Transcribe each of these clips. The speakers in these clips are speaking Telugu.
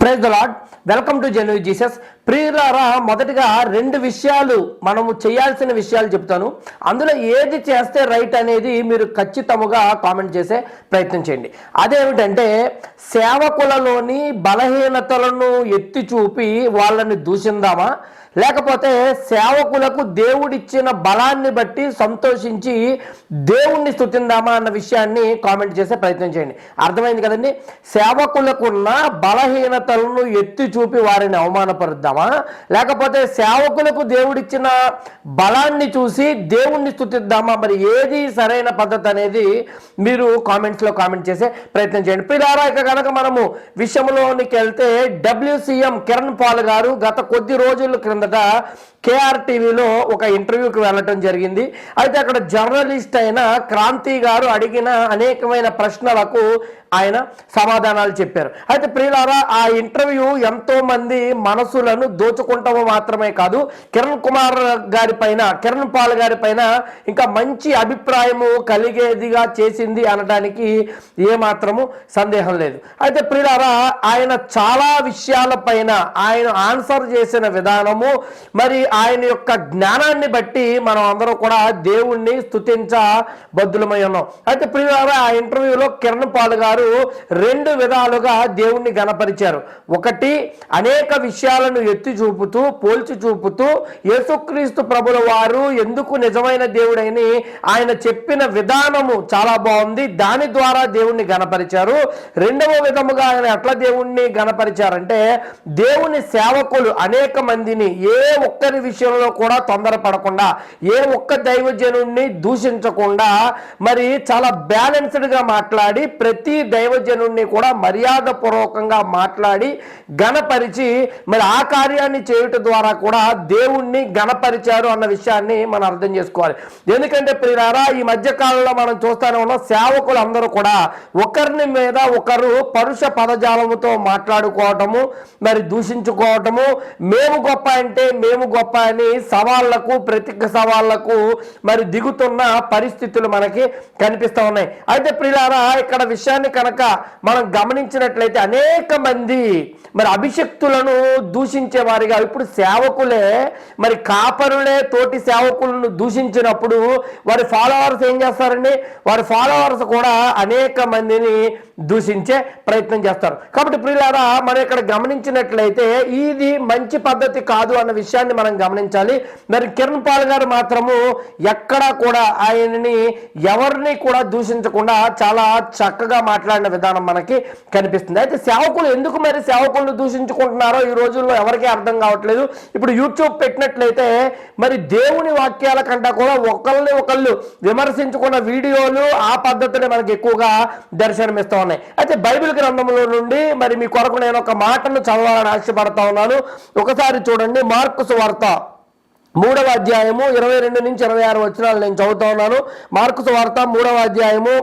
Praise the lord welcome to genuine Jesus ప్రియులారా మొదటిగా రెండు విషయాలు మనము చేయాల్సిన విషయాలు చెప్తాను. అందులో ఏది చేస్తే రైట్ అనేది మీరు ఖచ్చితముగా కామెంట్ చేసే ప్రయత్నం చేయండి. అదేమిటంటే సేవకులలోని బలహీనతలను ఎత్తి చూపి వాళ్ళని దూషిందామా? లేకపోతే సేవకులకు దేవుడిచ్చిన బలాన్ని బట్టి సంతోషించి దేవుణ్ణి స్థుతిందామా అన్న విషయాన్ని కామెంట్ చేసే ప్రయత్నం చేయండి. అర్థమైంది కదండి? సేవకులకున్న బలహీనతలను ఎత్తి చూపి వారిని అవమానపరుద్దామా? లేకపోతే సేవకులకు దేవుడిచ్చిన బలాన్ని చూసి దేవుణ్ణి స్థుతిద్దామా మరి ఏది సరైన పద్ధతి అనేది మీరు కామెంట్స్లో కామెంట్ చేసే ప్రయత్నం చేయండి. పిల్లారా ఇక కనుక మనము విషయంలోనికి వెళ్తే డబ్ల్యూసీఎం కిరణ్ పాల్ గారు గత కొద్ది రోజుల క్రిందట కేఆర్ టీవీలో ఒక ఇంటర్వ్యూకి వెళ్ళటం జరిగింది. అయితే అక్కడ జర్నలిస్ట్ అయిన క్రాంతి గారు అడిగిన అనేకమైన ప్రశ్నలకు ఆయన సమాధానాలు చెప్పారు. అయితే ప్రియులారా ఆ ఇంటర్వ్యూ ఎంతో మంది మనసులను దోచుకుంటాము మాత్రమే కాదు కిరణ్ కుమార్ గారి పైన కిరణ్ పాల్ గారి పైన ఇంకా మంచి అభిప్రాయము కలిగేదిగా చేసింది అనడానికి ఏమాత్రము సందేహం లేదు. అయితే ప్రియులారా ఆయన చాలా విషయాలపైన ఆయన ఆన్సర్ చేసిన విధానము మరి ఆయన యొక్క జ్ఞానాన్ని బట్టి మనం అందరం కూడా దేవుణ్ణి స్తుతించ బద్దులమై ఉన్నాం. అయితే ప్రియులారా ఆ ఇంటర్వ్యూలో కిరణ్ పాల్ గారు రెండు విధాలుగా దేవుణ్ణి గణపరిచారు. ఒకటి అనేక విషయాలను ఎత్తి చూపుతూ పోల్చి చూపుతూ యేసుక్రీస్తు ప్రభుల వారు ఎందుకు నిజమైన దేవుడని ఆయన చెప్పిన విధానము చాలా బాగుంది. దాని ద్వారా దేవుణ్ణి గణపరిచారు. రెండవ విధముగా ఆయన ఎట్లా దేవుణ్ణి గణపరిచారంటే దేవుని సేవకులు అనేక మందిని ఏ ఒక్కరి విషయంలో కూడా తొందరపడకుండా ఏ ఒక్క దైవజనుడిని దూషించకుండా మరి చాలా బ్యాలెన్స్డ్గా మాట్లాడి ప్రతి దైవజనుడిని కూడా మర్యాద పూర్వకంగా మాట్లాడి గణపరిచి మరి ఆ కార్యాన్ని చేయుట ద్వారా కూడా దేవుణ్ణి గణపరిచారు అన్న విషయాన్ని మనం అర్థం చేసుకోవాలి. ఎందుకంటే ప్రియారా ఈ మధ్య కాలంలో మనం చూస్తానే ఉన్నాం సేవకులు అందరూ కూడా ఒకరిని మీద ఒకరు పరుష పదజాలముతో మాట్లాడుకోవటము మరి దూషించుకోవటము మేము గొప్ప అంటే మేము గొప్ప అని సవాళ్ళకు ప్రతిక సవాళ్ళకు మరి దిగుతున్న పరిస్థితులు మనకి కనిపిస్తూ ఉన్నాయి. అయితే ప్రియులారా ఇక్కడ విషయాన్ని కనుక మనం గమనించినట్లయితే అనేక మంది మరి అభిషక్తులను దూషించే వారిగా ఇప్పుడు సేవకులే మరి కాపరులే తోటి సేవకులను దూషించినప్పుడు వారి ఫాలోవర్స్ ఏం చేస్తారండి? వారి ఫాలోవర్స్ కూడా అనేక మందిని దూషించే ప్రయత్నం చేస్తారు. కాబట్టి ప్రియులారా మనం ఇక్కడ గమనించినట్లయితే ఇది మంచి పద్ధతి కాదు అన్న విషయాన్ని మనం గమనించాలి. మరి కిరణ్ పాల్ గారు మాత్రము ఎక్కడా కూడా ఆయనని ఎవరిని కూడా దూషించకుండా చాలా చక్కగా మాట్లాడిన విధానం మనకి కనిపిస్తుంది. అయితే సేవకులు ఎందుకు మరి సేవకులను దూషించుకుంటున్నారో ఈ రోజుల్లో ఎవరికీ అర్థం కావట్లేదు. ఇప్పుడు యూట్యూబ్ పెట్టినట్లయితే మరి దేవుని వాక్యాల కంటే కూడా ఒకళ్ళని ఒకళ్ళు విమర్శించుకున్న వీడియోలు ఆ పద్ధతిని మనకి ఎక్కువగా దర్శనమిస్తూ ఉన్నాయి. అయితే బైబిల్ గ్రంథంలో నుండి మరి మీ కొరకు నేను ఒక మాటను చదవాలని ఆశపడతా ఉన్నాను. ఒకసారి చూడండి మార్కుసు వార్త మూడవ అధ్యాయము ఇరవై రెండు నుంచి ఇరవై ఆరు వచ్చినాలు నేను చదువుతా ఉన్నాను. మార్కుసు వార్త మూడవ అధ్యాయము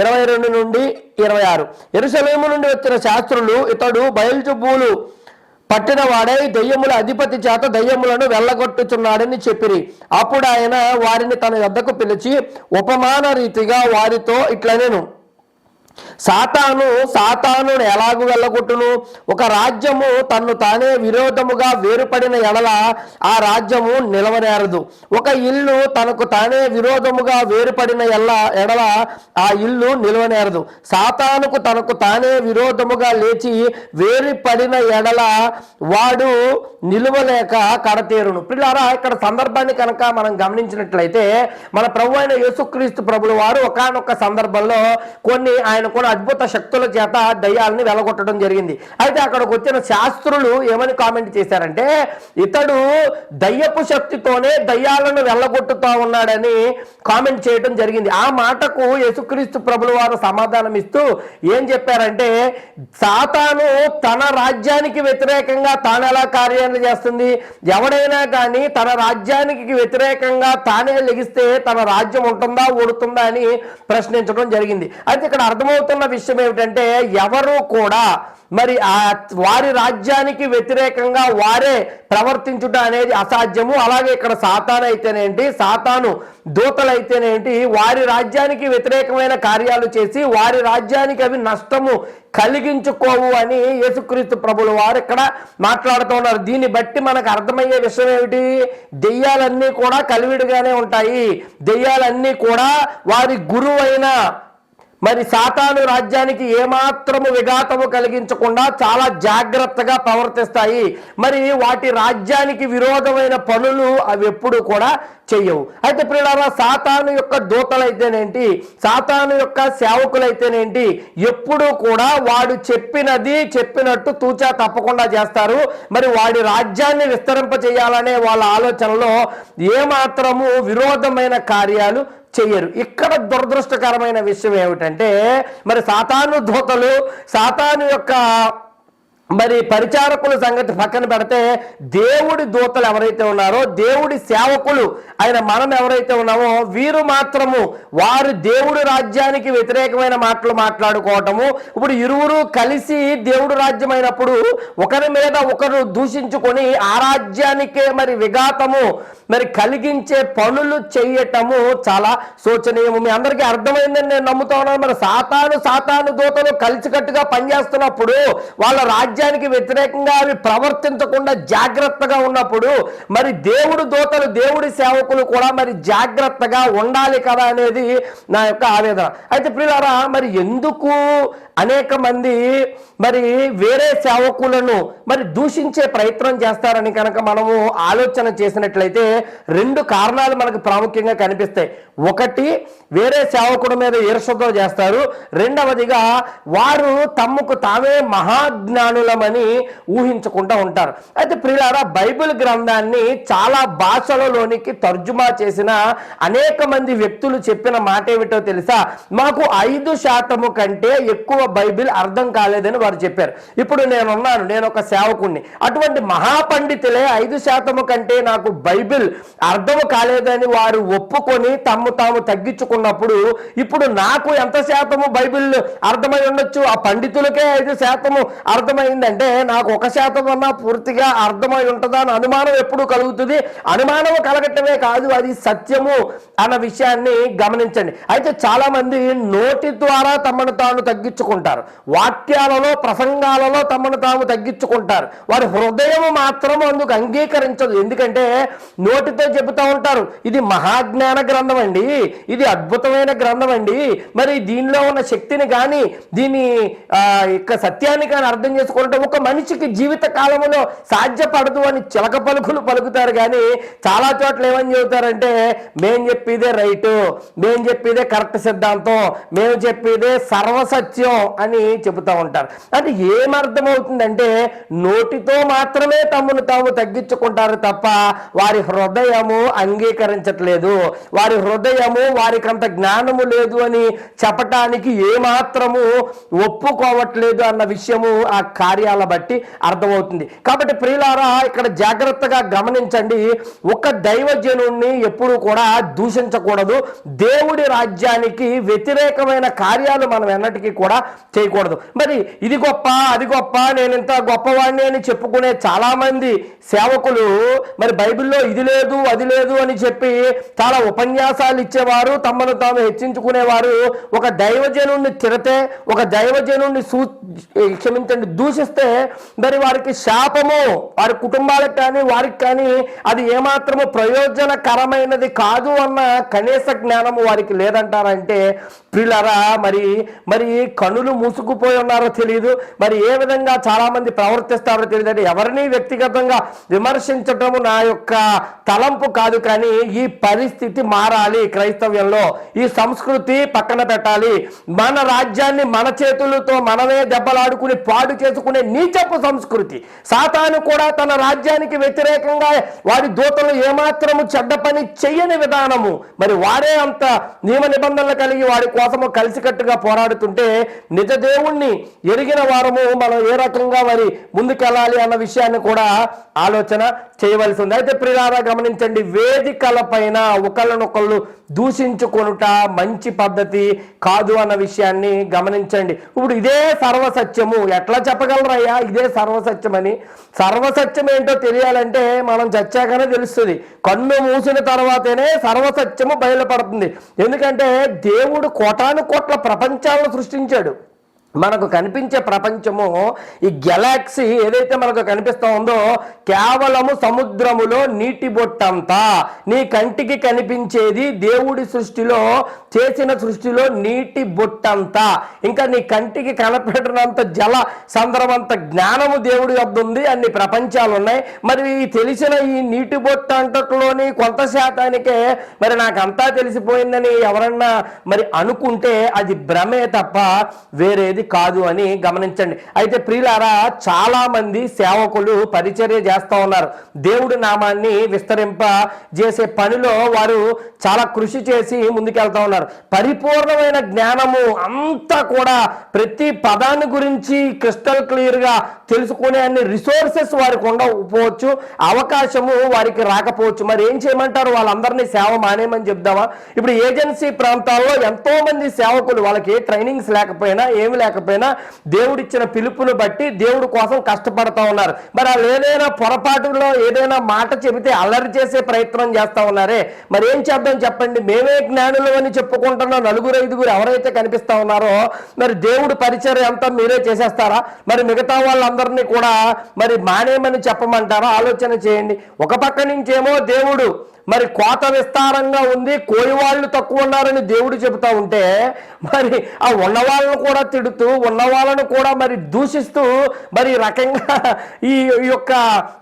ఇరవై రెండు నుండి ఇరవై ఆరు. ఎరుసలేము నుండి వచ్చిన శాస్త్రులు ఇతడు బయలుజుబ్బులు పట్టిన వాడై దెయ్యముల అధిపతి చేత దెయ్యములను వెళ్ళగొట్టుచున్నాడని చెప్పిరి. అప్పుడు ఆయన వారిని తన వద్దకు పిలిచి ఉపమాన రీతిగా వారితో ఇట్లనేను. సాతాను సాతాను ఎలాగు వెళ్ళగొట్టును? ఒక రాజ్యము తన్ను తానే విరోధముగా వేరుపడిన ఎడల ఆ రాజ్యము నిలవనేరదు. ఒక ఇల్లు తనకు తానే విరోధముగా వేరుపడిన ఎల్ల ఎడల ఆ ఇల్లు నిలవనేరదు. సాతానుకు తనకు తానే విరోధముగా లేచి వేరుపడిన ఎడల వాడు నిలువలేక కడతేరును. పిల్లారా ఇక్కడ సందర్భాన్ని కనుక మనం గమనించినట్లయితే మన ప్రభు అయిన యేసుక్రీస్తు ప్రభుల వారు ఒకనొక సందర్భంలో కొన్ని ఆయన కూడా అద్భుత శక్తుల చేత దయ్యాలని వెలగొట్టడం జరిగింది. అయితే అక్కడికి వచ్చిన శాస్త్రులు ఏమని కామెంట్ చేశారంటే ఇతడు దయ్యపు శక్తితోనే దయ్యాలను వెళ్ళగొట్టుతా ఉన్నాడని కామెంట్ చేయడం జరిగింది. ఆ మాటకు యేసుక్రీస్తు ప్రభుల వారు సమాధానం ఇస్తూ ఏం చెప్పారంటే సాతాను తన రాజ్యానికి వ్యతిరేకంగా తాను ఎలా కార్యాలు చేస్తుంది? ఎవడైనా కానీ తన రాజ్యానికి వ్యతిరేకంగా తానే లెగిస్తే తన రాజ్యం ఉంటుందా ఓడుతుందా అని ప్రశ్నించడం జరిగింది. అయితే ఇక్కడ అర్థమవుతుంది చెబుతున్న విషయం ఏమిటంటే ఎవరు కూడా మరి ఆ వారి రాజ్యానికి వ్యతిరేకంగా వారే ప్రవర్తించుట అనేది అసాధ్యము. అలాగే ఇక్కడ సాతాన్ అయితేనేంటి సాతాను దూతలైతేనేంటి? వారి రాజ్యానికి వ్యతిరేకమైన కార్యాలు చేసి వారి రాజ్యానికి అవి నష్టము కలిగించుకోవు అని యేసుక్రీస్తు ప్రభుల వారు ఇక్కడ మాట్లాడుతూ ఉన్నారు. దీన్ని బట్టి మనకు అర్థమయ్యే విషయం ఏమిటి? దెయ్యాలన్నీ కూడా కలివిడిగానే ఉంటాయి. దెయ్యాలన్నీ కూడా వారి గురువైన మరి సాతాను రాజ్యానికి ఏమాత్రము విఘాతము కలిగించకుండా చాలా జాగ్రత్తగా ప్రవర్తిస్తాయి. మరి వాటి రాజ్యానికి విరోధమైన పనులు అవి ఎప్పుడు కూడా చెయ్యవు. అయితే ప్రియులారా సాతాను యొక్క దూతలైతేనేంటి? సాతాను యొక్క సేవకులైతేనేంటి? ఎప్పుడు కూడా వాడు చెప్పినది చెప్పినట్టు తూచా తప్పకుండా చేస్తారు. మరి వాడి రాజ్యాన్ని విస్తరింప చేయాలనే వాళ్ళ ఆలోచనలో ఏమాత్రము విరోధమైన కార్యాలు చెయ్యరు. ఇక్కడ దురదృష్టకరమైన విషయం ఏమిటంటే మరి సాతాను దూతలు సాతాను యొక్క మరి పరిచారకుల సంగతి పక్కన పెడితే దేవుడి దూతలు ఎవరైతే ఉన్నారో దేవుడి సేవకులు ఆయన మనం ఎవరైతే ఉన్నామో వీరు మాత్రము వారు దేవుడి రాజ్యానికి వ్యతిరేకమైన మాటలు మాట్లాడుకోవటము. ఇప్పుడు ఇరువురు కలిసి దేవుడు రాజ్యమైనప్పుడు ఒకరి మీద ఒకరు దూషించుకొని ఆ రాజ్యానికే మరి విఘాతము మరి కలిగించే పనులు చేయటము చాలా శోచనీయము. మీ అందరికీ అర్థమైందని నేను నమ్ముతా ఉన్నాను. మరి సాతాను సాతాను దూతలు కలిసికట్టుగా పనిచేస్తున్నప్పుడు వాళ్ళ రాజ్యానికి వ్యతిరేకంగా అవి ప్రవర్తించకుండా జాగ్రత్తగా ఉన్నప్పుడు మరి దేవుడు దూతలు దేవుడి సేవకులు కూడా మరి జాగ్రత్తగా ఉండాలి కదా అనేది నా యొక్క ఆవేదన. అయితే ప్రియులారా మరి ఎందుకు అనేక మంది మరి వేరే సేవకులను మరి దూషించే ప్రయత్నం చేస్తారని కనుక మనము ఆలోచన చేసినట్లయితే రెండు కారణాలు మనకు ప్రాముఖ్యంగా కనిపిస్తాయి. ఒకటి వేరే సేవకుడి మీద ఈర్షతో చేస్తారు. రెండవదిగా వారు తమకు తామే మహాజ్ఞానులమని ఊహించుకుంటూ ఉంటారు. అయితే ప్రియులారా బైబిల్ గ్రంథాన్ని చాలా భాషలలోనికి తర్జుమా చేసిన అనేక మంది వ్యక్తులు చెప్పిన మాట ఏమిటో తెలుసా? మాకు ఐదు శాతము కంటే ఎక్కువ బైబిల్ అర్థం కాలేదని వారు చెప్పారు. ఇప్పుడు నేనున్నాను నేను ఒక సేవకుణ్ణి. అటువంటి మహాపండితులే ఐదు శాతము కంటే నాకు బైబిల్ అర్థం కాలేదని వారు ఒప్పుకొని తమ్ము తాము తగ్గించుకున్నప్పుడు ఇప్పుడు నాకు ఎంత శాతము బైబిల్ అర్థమై ఉండొచ్చు? ఆ పండితులకే ఐదు శాతము అర్థమైందంటే నాకు ఒక శాతం అన్నా పూర్తిగా అర్థమై ఉంటుందా? అని అనుమానం ఎప్పుడు కలుగుతుంది. అనుమానం కలగటమే కాదు అది సత్యము అన్న విషయాన్ని గమనించండి. అయితే చాలా మంది నోటి ద్వారా తమను తాను తగ్గించుకుంటారు. వాక్యాలలో ప్రసంగాలలో తమను తాము తగ్గించుకుంటారు. వారి హృదయం మాత్రం అందుకు అంగీకరించదు. ఎందుకంటే నోటితో చెబుతూ ఉంటారు ఇది మహాజ్ఞాన గ్రంథం అండి ఇది అద్భుతమైన గ్రంథం అండి మరి దీనిలో ఉన్న శక్తిని కానీ దీని యొక్క సత్యాన్ని కానీ అర్థం చేసుకుంటే ఒక మనిషికి జీవిత కాలంలో సాధ్యపడదు అని చిలక పలుకులు పలుకుతారు. కానీ చాలా చోట్ల ఏమని చెబుతారంటే మేం చెప్పేదే రైటు మేం చెప్పేదే కరెక్ట్ సిద్ధాంతం మేము చెప్పేదే సర్వసత్యం అని చెబుతూ ఉంటారు. అంటే ఏమర్థమవుతుందంటే నోటితో మాత్రమే తమను తాము తగ్గించుకుంటారు తప్ప వారి హృదయము అంగీకరించట్లేదు. వారి హృదయము వారికి అంత జ్ఞానము లేదు అని చెప్పటానికి ఏమాత్రము ఒప్పుకోవట్లేదు అన్న విషయము ఆ కార్యాల బట్టి అర్థమవుతుంది. కాబట్టి ప్రియులారా ఇక్కడ జాగ్రత్తగా గమనించండి. ఒక దైవజనుణ్ణి ఎప్పుడు కూడా దూషించకూడదు. దేవుడి రాజ్యానికి వ్యతిరేకమైన కార్యాలు మనం ఎన్నటికీ కూడా చేయకూడదు. మరి ఇది గొప్ప అది గొప్ప నేను ఇంత గొప్పవాడిని అని చెప్పుకునే చాలా మంది సేవకులు మరి బైబిల్లో ఇది లేదు అది లేదు అని చెప్పి చాలా ఉపన్యాసాలు ఇచ్చేవారు తమను తాము హెచ్చించుకునేవారు. ఒక దైవజనుణ్ణి తిరతే ఒక దైవజనుణ్ణి సూ క్షమించండి దూషిస్తే మరి వారికి శాపము వారి కుటుంబాలకు కానీ వారికి కానీ అది ఏమాత్రము ప్రయోజనకరమైనది కాదు అన్న కనీస జ్ఞానము వారికి లేదంటారంటే ప్రియులారా మరి మరి కనులు మూసుకుపోయి ఉన్నారో తెలియదు మరి ఏ విధంగా చాలా మంది ప్రవర్తిస్తారో తెలియదు అంటే ఎవరిని వ్యక్తిగతంగా విమర్శించటము నా యొక్క తలంపు కాదు కానీ ఈ పరిస్థితి మారాలి క్రైస్తవ్యంలో. ఈ సంస్కృతి పక్కన పెట్టాలి. మన రాజ్యాన్ని మన చేతులతో మనమే దెబ్బలాడుకుని పాడు చేసుకునే నీచపు సంస్కృతి. సాతాను కూడా తన రాజ్యానికి వ్యతిరేకంగా వాడి దూతలు ఏమాత్రము చెడ్డ పని చెయ్యని విధానము. మరి వాడే అంత నియమ నిబంధనలు కలిగి వాడి కోసము కలిసికట్టుగా పోరాడుతుంటే నిజ దేవుణ్ణి ఎరిగిన వారము మనం ఏ రకంగా మరి ముందుకెళ్ళాలి అన్న విషయాన్ని కూడా ఆలోచన చేయవలసి ఉంది అయితే ప్రియారా గమనించండి వేదికల పైన ఒకళ్ళనొకళ్ళు దూషించుకొనుట మంచి పద్ధతి కాదు అన్న విషయాన్ని గమనించండి. ఇప్పుడు ఇదే సర్వసత్యము. ఎట్లా చెప్పగలరయ్యా? ఇదే సర్వసత్యమని. సర్వసత్యం ఏంటో తెలియాలంటే మనం చచ్చాకనే తెలుస్తుంది. కన్ను మూసిన తర్వాతనే సర్వసత్యము బయలుపడుతుంది. ఎందుకంటే దేవుడు కోటాను కోట్ల ప్రపంచాలను సృష్టించాడు. మనకు కనిపించే ప్రపంచము ఈ గెలాక్సీ ఏదైతే మనకు కనిపిస్తూ ఉందో కేవలము సముద్రములో నీటి బొట్టంతా. నీ కంటికి కనిపించేది దేవుడి సృష్టిలో చేసిన సృష్టిలో నీటి బొట్టంతా. ఇంకా నీ కంటికి కనపెట్టినంత జల సందర్భంత జ్ఞానము దేవుడి వద్ద ఉంది అన్ని ప్రపంచాలు ఉన్నాయి. మరి ఈ తెలిసిన ఈ నీటి బొట్ట అంతట్లోని కొంత శాతానికే మరి నాకు అంతా తెలిసిపోయిందని ఎవరన్నా మరి అనుకుంటే అది భ్రమే తప్ప వేరేది కాదు అని గమనించండి. అయితే ప్రియులారా చాలా మంది సేవకులు పరిచర్య చేస్తూ ఉన్నారు. దేవుడి నామాన్ని విస్తరింప చేసే పనిలో వారు చాలా కృషి చేసి ముందుకెళ్తా ఉన్నారు. పరిపూర్ణమైన జ్ఞానము అంతా కూడా ప్రతి పదాన్ని గురించి క్రిస్టల్ క్లియర్గా తెలుసుకునే అన్ని రిసోర్సెస్ వారికి ఉండకపోవచ్చు అవకాశము వారికి రాకపోవచ్చు. మరి ఏం చేయమంటారు? వాళ్ళందరినీ సేవ మానేయమని చెప్దామా? ఇప్పుడు ఏజెన్సీ ప్రాంతాల్లో ఎంతో మంది సేవకులు వాళ్ళకి ఏ ట్రైనింగ్స్ లేకపోయినా ఏమి లేకపోయినా దేవుడిచ్చిన పిలుపును బట్టి దేవుడి కోసం కష్టపడతా ఉన్నారు. మరి వాళ్ళు ఏదైనా పొరపాటులో ఏదైనా మాట చెబితే అల్లరి చేసే ప్రయత్నం చేస్తా ఉన్నారే. మరి ఏం చేద్దాం చెప్పండి? మేమే జ్ఞానులు అని చెప్పుకుంటున్న నలుగురు ఐదుగురు ఎవరైతే కనిపిస్తా ఉన్నారో మరి దేవుడు పరిచయం అంతా మీరే చేసేస్తారా? మరి మిగతా వాళ్ళందరినీ కూడా మరి మానేమని చెప్పమంటారా? ఆలోచన చేయండి. ఒక పక్క నుంచేమో దేవుడు మరి కోత విస్తారంగా ఉంది కోయి వాళ్ళు తక్కువ ఉన్నారని దేవుడు చెబుతా ఉంటే మరి ఆ ఉన్నవాళ్ళను కూడా తిడుతూ ఉన్న వాళ్ళను కూడా మరి దూషిస్తూ మరి రకంగా ఈ ఈ యొక్క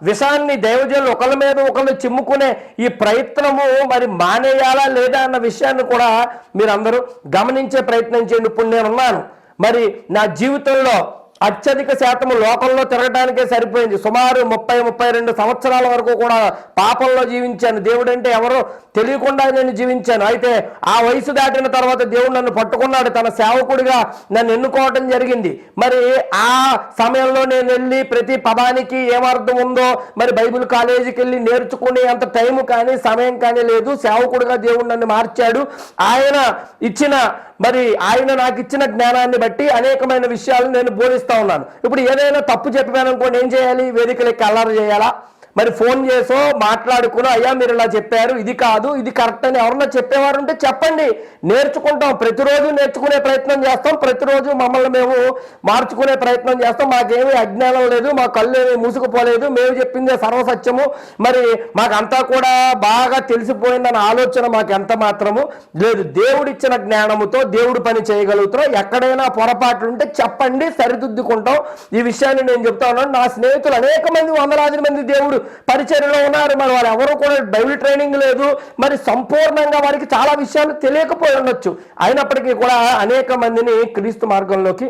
విషాన్ని దైవజనులు ఒకళ్ళ మీద ఒకళ్ళు చిమ్ముకునే ఈ ప్రయత్నము మరి మానేయాలా లేదా అన్న విషయాన్ని కూడా మీరందరూ గమనించే ప్రయత్నం చేయండి. ఇప్పుడు నేనున్నాను. మరి నా జీవితంలో అత్యధిక శాతం లోకంలో తిరగటానికే సరిపోయింది. సుమారు ముప్పై ముప్పై రెండు సంవత్సరాల వరకు కూడా పాపంలో జీవించాను. దేవుడు అంటే ఎవరో తెలియకుండా నేను జీవించాను. అయితే ఆ వయసు దాటిన తర్వాత దేవుడు నన్ను పట్టుకున్నాడు. తన సేవకుడిగా నన్ను ఎన్నుకోవటం జరిగింది. మరి ఆ సమయంలో నేను వెళ్ళి ప్రతి పదానికి ఏమర్థం ఉందో మరి బైబిల్ కాలేజీకి వెళ్ళి నేర్చుకునే అంత టైం కానీ సమయం కానీ లేదు. సేవకుడిగా దేవుడు నన్ను మార్చాడు. ఆయన ఇచ్చిన మరి ఆయన నాకు ఇచ్చిన జ్ఞానాన్ని బట్టి అనేకమైన విషయాలు నేను చెప్తా ఉన్నాను. ఇప్పుడు ఏదైనా తప్పు చెప్పాను అనుకోండి ఏం చేయాలి? వేదికలకి అల్లరి చేయాలా? మరి ఫోన్ చేసో మాట్లాడుకుని అయ్యా మీరు ఇలా చెప్పారు ఇది కాదు ఇది కరెక్ట్ అని ఎవరన్నా చెప్పేవారు ఉంటే చెప్పండి. నేర్చుకుంటాం ప్రతిరోజు నేర్చుకునే ప్రయత్నం చేస్తాం ప్రతిరోజు మమ్మల్ని మేము మార్చుకునే ప్రయత్నం చేస్తాం. మాకేమీ అజ్ఞానం లేదు మా కళ్ళు ఏమీ మూసుకుపోలేదు మేము చెప్పిందే సర్వసత్యము. మరి మాకంతా కూడా బాగా తెలిసిపోయిందన్న ఆలోచన మాకు ఎంత మాత్రము? లేదు దేవుడిచ్చిన జ్ఞానముతో దేవుడు పని చేయగలుగుతున్నాం. ఎక్కడైనా పొరపాట్లు ఉంటే చెప్పండి సరిదిద్దుకుంటాం. ఈ విషయాన్ని నేను చెప్తా ఉన్నాను. నా స్నేహితులు అనేక మంది వందలాది మంది దేవుడు పరిచయంలో ఉన్నారు. మరి వారు ఎవరు కూడా బైబిల్ ట్రైనింగ్ లేదు. మరి సంపూర్ణంగా వారికి చాలా విషయాలు తెలియకపోయి ఉండొచ్చు. అయినప్పటికీ కూడా అనేక మందిని క్రీస్తు మార్గంలోకి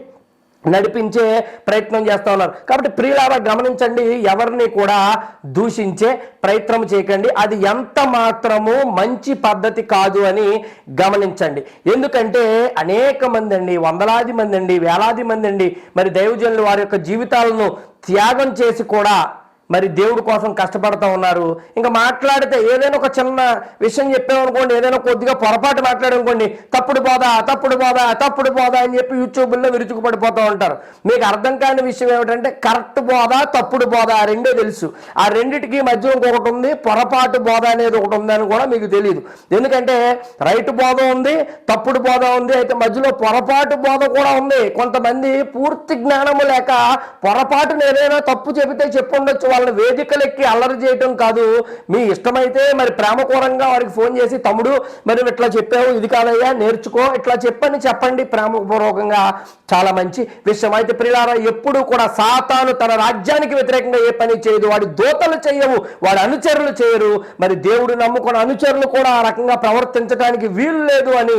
నడిపించే ప్రయత్నం చేస్తూ ఉన్నారు. కాబట్టి ప్రియులారా గమనించండి ఎవరిని కూడా దూషించే ప్రయత్నం చేయకండి. అది ఎంత మాత్రము మంచి పద్ధతి కాదు అని గమనించండి. ఎందుకంటే అనేక మంది అండి వందలాది మంది అండి వేలాది మంది అండి మరి దైవజనులు వారి యొక్క జీవితాలను త్యాగం చేసి కూడా మరి దేవుడి కోసం కష్టపడతా ఉన్నారు. ఇంకా మాట్లాడితే ఏదైనా ఒక చిన్న విషయం చెప్పామనుకోండి ఏదైనా కొద్దిగా పొరపాటు మాట్లాడనుకోండి తప్పుడు పోదా తప్పుడు పోదా తప్పుడు పోదా అని చెప్పి యూట్యూబ్లో విరుచుకుపడిపోతూ ఉంటారు. మీకు అర్థం కాని విషయం ఏమిటంటే కరెక్ట్ బోధ తప్పుడు బోధ ఆ రెండే తెలుసు. ఆ రెండిటికి మధ్య ఇంకొకటి ఉంది పొరపాటు బోధ అనేది ఒకటి ఉందని కూడా మీకు తెలియదు ఎందుకంటే రైట్ బోధ ఉంది తప్పుడు బోధ ఉంది అయితే మధ్యలో పొరపాటు బోధ కూడా ఉంది. కొంతమంది పూర్తి జ్ఞానము లేక పొరపాటును ఏదైనా తప్పు చెబితే చెప్పుండొచ్చు వాళ్ళని వేదికలెక్కి అల్లరి చేయటం కాదు. మీ ఇష్టమైతే మరి ప్రేమకూరంగా వారికి ఫోన్ చేసి తమ్ముడు మరి ఇట్లా చెప్పావు ఇది కాదయ్యా నేర్చుకో ఇట్లా చెప్పని చెప్పండి. ప్రేమపూర్వకంగా చాలా మంచి విషయం. అయితే ప్రియులారా ఎప్పుడు కూడా సాతాను తన రాజ్యానికి వ్యతిరేకంగా ఏ పని చేయదు. వాడి దోతలు చేయవు వాడి అనుచరులు చేయరు. మరి దేవుడు నమ్ముకున్న అనుచరులు కూడా ఆ రకంగా ప్రవర్తించడానికి వీలు లేదు అని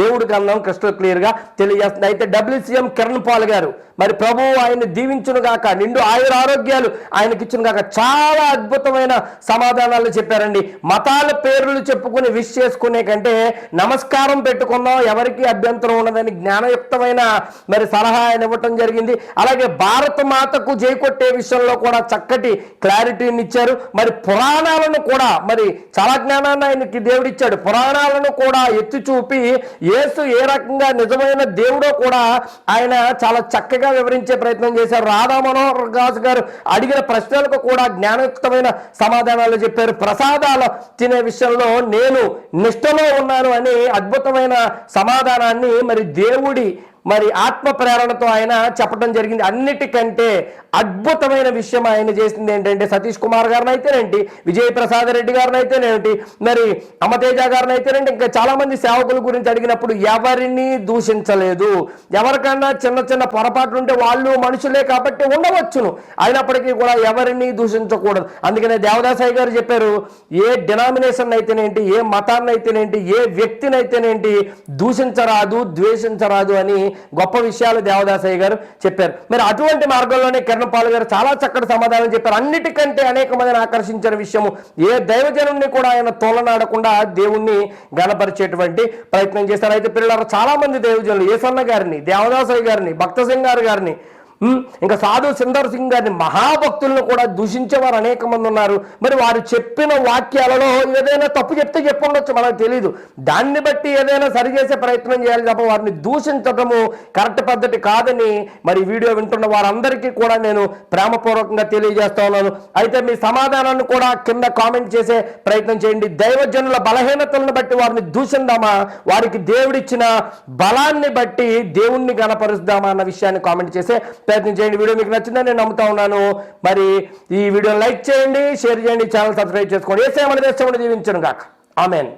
దేవుడు గ్రంథం క్రిస్టల్ క్లియర్గా తెలియజేస్తుంది. అయితే డబ్ల్యూసీఎం కిరణ్ పాల్ గారు మరి ప్రభు ఆయన్ని దీవించును గాక నిండు ఆయుర ఆరోగ్యాలు ఆయనకిచ్చిన దీవించిన కాక చాలా అద్భుతమైన సమాధానాలు చెప్పారండి. మతాల పేర్లు చెప్పుకుని విష్ చేసుకునే కంటే నమస్కారం పెట్టుకుందాం ఎవరికి అభ్యంతరం ఉన్నదని జ్ఞానయుక్తమైన మరి సలహా ఆయన ఇవ్వటం జరిగింది. అలాగే భారత మాతకు జై కొట్టే విషయంలో కూడా చక్కటి క్లారిటీని ఇచ్చారు. మరి పురాణాలను కూడా మరి చాలా జ్ఞానాన్ని ఆయనకి దేవుడిచ్చాడు పురాణాలను కూడా ఎత్తి చూపి యేసు ఏ రకంగా నిజమైన దేవుడో కూడా ఆయన చాలా చక్కగా వివరించే ప్రయత్నం చేశారు. రాధా మనోహర్ దాస్ గారు అడిగిన ప్రశ్నలు ప్రశ్నలకు కూడా జ్ఞానయుక్తమైన సమాధానాలు చెప్పారు. ప్రసాదాలు తినే విషయంలో నేను నిష్టలో ఉన్నాను అని అద్భుతమైన సమాధానాన్ని మరి దేవుడి మరి ఆత్మ ప్రేరణతో ఆయన చెప్పడం జరిగింది. అన్నిటికంటే అద్భుతమైన విషయం ఆయన చేసింది ఏంటంటే సతీష్ కుమార్ గారిని అయితేనేంటి విజయ్ ప్రసాద్ రెడ్డి గారిని అయితేనేంటి మరి అమతేజ గారిని అయితేనేంటి ఇంకా చాలా మంది సేవకుల గురించి అడిగినప్పుడు ఎవరిని దూషించలేదు. ఎవరికన్నా చిన్న చిన్న పొరపాట్లు ఉంటే వాళ్ళు మనుషులే కాబట్టి ఉండవచ్చును. అయినప్పటికీ కూడా ఎవరిని దూషించకూడదు. అందుకనే దేవదాసాయి గారు చెప్పారు ఏ డినామినేషన్ అయితేనేంటి ఏ మతాన్ని అయితేనేంటి ఏ వ్యక్తిని అయితేనేంటి దూషించరాదు ద్వేషించరాదు అని గొప్ప విషయాలు దేవదాసాయి గారు చెప్పారు. మరి అటువంటి మార్గంలోనే పాల్ గారు చాలా చక్కటి సమాధానం చెప్పారు. అన్నిటికంటే అనేక మందిని ఆకర్షించిన విషయము ఏ దైవజనుడిని కూడా ఆయన తోలనాడకుండా దేవుణ్ణి గణపరిచేటువంటి ప్రయత్నం చేశారు. అయితే పిల్లలు చాలా మంది దైవజనులు ఏసన్న గారిని దేవదాసయ్య గారిని భక్త సింగ్ గారు గారిని ఇంకా సాధు సుందర్ సింగ్ గారిని మహాభక్తులను కూడా దూషించేవారు అనేక మంది ఉన్నారు. మరి వారు చెప్పిన వాక్యాలలో ఏదైనా తప్పు చెప్తే చెప్పుండొచ్చు మనకు తెలియదు దాన్ని బట్టి ఏదైనా సరిచేసే ప్రయత్నం చేయాలి తప్ప వారిని దూషించడము కరెక్ట్ పద్ధతి కాదని మరి వీడియో వింటున్న వారందరికీ కూడా నేను ప్రేమపూర్వకంగా తెలియజేస్తా ఉన్నాను. అయితే మీ సమాధానాన్ని కూడా కింద కామెంట్ చేసే ప్రయత్నం చేయండి. దైవజనుల బలహీనతలను బట్టి వారిని దూషిందామా? వారికి దేవుడిచ్చిన బలాన్ని బట్టి దేవుణ్ణి గణపరుస్తామా అన్న విషయాన్ని కామెంట్ చేసే ప్రయత్నం చేయండి వీడియో మీకు నచ్చిందని నేను నమ్ముతా ఉన్నాను. మరి ఈ వీడియో లైక్ చేయండి షేర్ చేయండి ఛానల్ సబ్స్క్రైబ్ చేసుకోండి. ఏ సేవ దేశం దీవించను కాక ఆమెన్.